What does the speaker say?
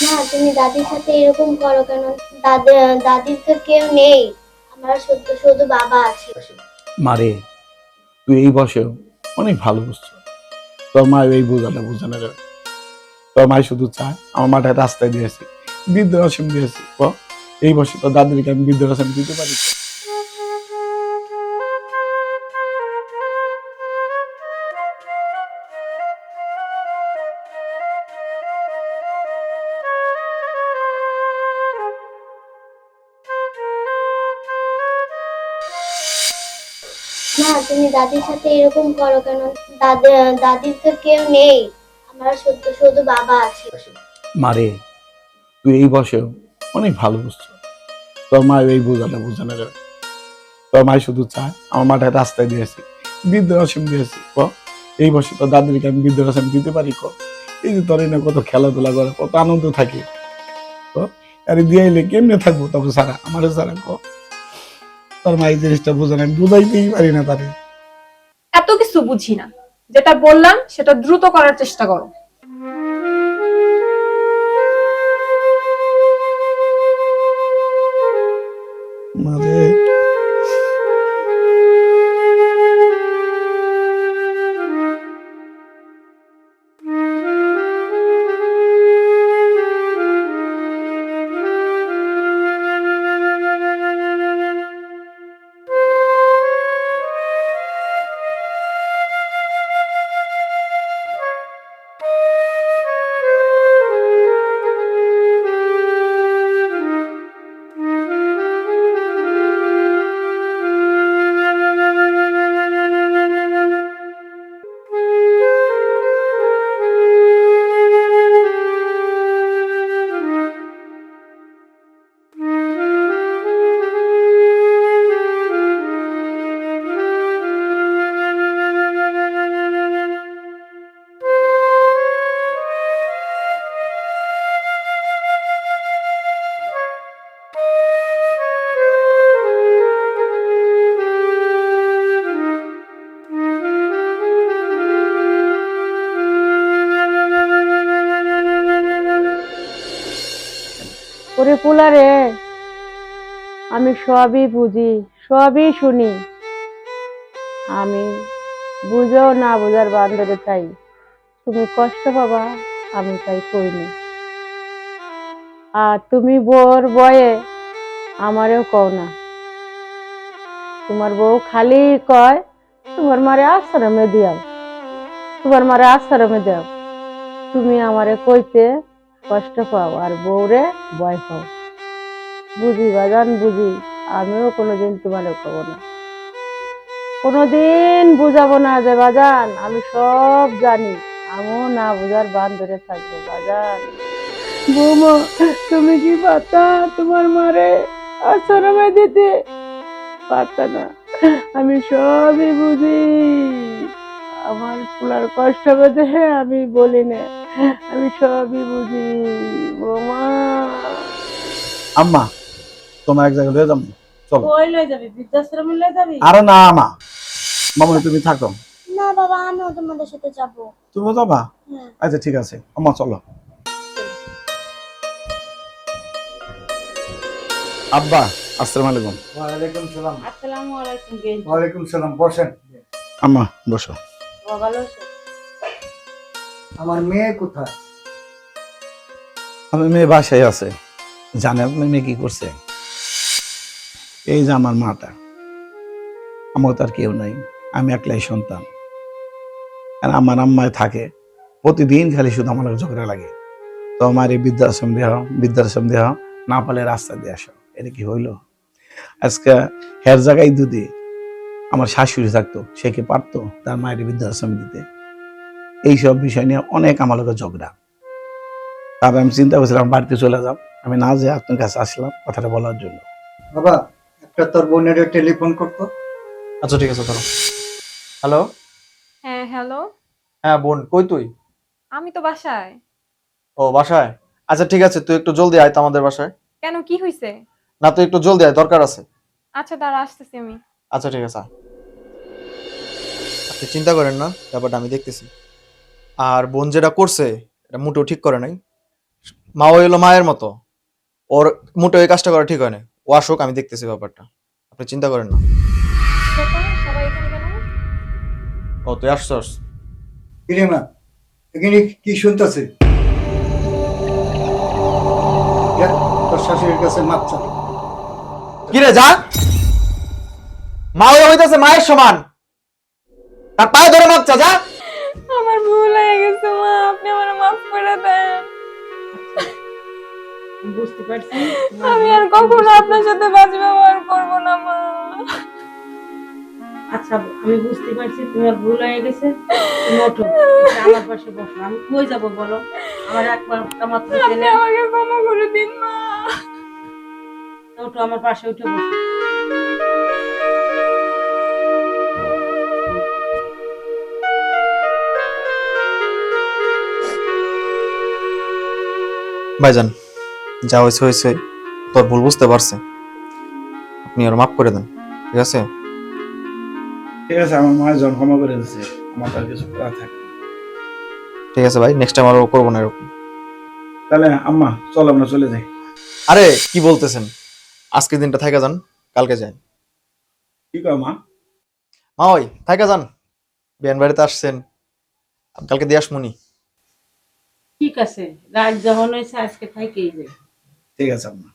না তুমি দাদির সাথে এরকম করো কেন? দাদি, দাদির তো কেউ নেই। আমার শুধু বাবা আছে। মারে, তুই এই বসে অনেক ভালো বুঝছ। তোর মা এই বোঝাটা বুঝে না রে। তোর শুধু চায়, আমার মাটা রাস্তায় দিয়েছি বৃদ্ধাশ্রম দিয়েছি। ক, এই বসে তো দাদিকে আমি বৃদ্ধ আশ্রম দিতে পারি? তুমি দাদির সাথে এরকম করো কেন? দাদি, দাদির তো কেউ নেই। আমার শুধু শুধু বাবা আছে। মারে, তুই এই বসে অনেক ভালো বুঝছ। তোর মা এই বোঝাটা বুঝে না রে। তোর মা শুধু চায়, আমার মাটা রাস্তায় দিয়েছি দিয়েছি ক? এই বসে তো দাদিকে আমি বৃদ্ধাশ্রম দিতে পারি, ক? এই যে তোর না কত খেলাধুলা করে, কত আনন্দ থাকে। ক? আরে দিয়ে কেমনে থাকব তখন সারা আমার সারা ক? তোর মা এই জিনিসটা বোঝে না আমি বুঝাইতেই পারি না তারে। এত কিছু বুঝি না। যেটা বললাম সেটা দ্রুত করার চেষ্টা করো। মানে ওরে পোলারে আমি সবই বুঝি, সবই শুনি। আমি বুঝেও না বুঝার বান্ধবে চাই তুমি কষ্ট পাবা, আমি তাই করিনি। আর তুমি বোর বয়ে আমারেও কও না। তোমার বউ খালি কয়, তোমার মারে আশ্রমে দিয়াও। তোমার মারে আশ্রমে দাও। তুমি আমারে কইতে কষ্ট পাও আর বউরে ভয় পাও। বুঝি বাজান, বুঝি। আমিও কোনোদিন তোমার কব না। কোনোদিন বুঝাবো না যে বাজান, আমি সব জানি। আমিও না বুঝার বান ধরে থাকব, বাজান। বৌমা, তুমি কি পাতা তোমার মারে? আশ্রমে দিতে? পারতা না, আমি সবই বুঝি। আমার ফুলার কষ্ট বেঁধে আমি বলি না। আমি সবই বুঝি বৌমা। আম্মা তোমার এক জায়গায় লয়ে যাব চলো। কই লই যাবি? বৃদ্ধাশ্রমে লই যাবি? আরে না মা। মামনি তুমি থাকো। না বাবা আমিও তোমাদের সাথে যাব। তুমি যাবা? হ্যাঁ। আচ্ছা ঠিক আছে। আম্মা চলো। আব্বা আসসালামু আলাইকুম। ওয়ালাইকুম সালাম। আসসালামু আলাইকুম ওয়ালাইকুম সালাম বসেন। আম্মা বসো। ভালো আছো? আমার মেয়ে কোথায়? আমার মেয়ে বাসায় আছে। জানে আপনার মেয়ে কি করছে? এই যে আমার মাটা। আমার তার কেউ নাই। আমি একলাই সন্তান। আর আমার আম্মায় থাকে। প্রতিদিন খালি শুধু আমার ঝগড়া লাগে। তো আমার এই বৃদ্ধাশ্রম দেওয়া বৃদ্ধাশ্রম দেওয়া না পালে রাস্তা দিয়ে আসো। এটা কি হইল? আজকে হের জায়গায় দুদি আমার শাশুড়ি থাকতো, সে কি পারতো তার মায়ের বৃদ্ধাশ্রম দিতে? এইসব বিষয় নিয়ে অনেক আমার লোকের ঝগড়া। তারপর আমি চিন্তা করছিলাম বাড়িতে চলে যাব আমি না যে আপনার কাছে আসলাম কথাটা বলার জন্য। বাবা একটা তোর বোনের টেলিফোন করতো। আচ্ছা ঠিক আছে ধরো। হ্যালো? হ্যাঁ হ্যালো? হ্যাঁ বোন কই তুই? আমি তো বাসায়। ও বাসায়? আচ্ছা ঠিক আছে তুই একটু জলদি আয় তো আমাদের বাসায়। কেন কি হয়েছে না তুই একটু জলদি আয় দরকার আছে। আচ্ছা দাঁড়া আসতেছি আমি। আচ্ছা ঠিক আছে আপনি চিন্তা করেন না ব্যাপারটা আমি দেখতেছি। আর বোন যেটা করছে এটা মোটেও ঠিক করে নাই। মা ওই হলো মায়ের মতো। ওর মোটে ওই কাজটা করা ঠিক হয় না ও আসুক আমি দেখতেছি ব্যাপারটা। আপনি চিন্তা করেন না। সবাই এখানে কেন? ও তুই আসছস? কিরে মা এখানে কি শুনতেছে? তোর শাশুড়ির কাছে মাপ চা কি রে যা! মা হইতাছে মায়ের সমান। তার পায়ে ধরে মাপচা যা! ভুল হয়ে গেছে মা। আপনি আমার মাফ করে দেন। বুঝতে পারছি। আমি আর কখনো আপনার সাথে বাজে ব্যবহার করব না মা। আচ্ছা আমি বুঝতে পারছি তোমার ভুল হয়ে গেছে। তুমি ওঠো আমার পাশে বসো। আমি কই যাব বলো? আমার একবার মাত্র ছেলে। আমাকে ক্ষমা করে দিন মা। ওঠো আমার পাশে উঠে বসো। ভাইজান যা হয়েছে হয়েছে তোর ভুল বুঝতে পারছে। আপনি আর মাফ করে দেন ঠিক আছে? ঠিক আছে আমার মায়ের জন ক্ষমা করে দিচ্ছে আমার তো আর কিছু করা থাকে ঠিক আছে ভাই নেক্সট টাইম আরও করব না এরকম। তাহলে আম্মা চল আমরা চলে যাই। আরে কি বলতেছেন? আজকের দিনটা থাকা যান কালকে যাই। কি কয় মা? মা ওই থাকা যান। বিয়ান বাড়িতে আসছেন। কালকে দিয়ে আসমুনি ঠিক আছে রাত যখন হয়েছে আজকে থাকেই যাই। ঠিক আছে আম্মা।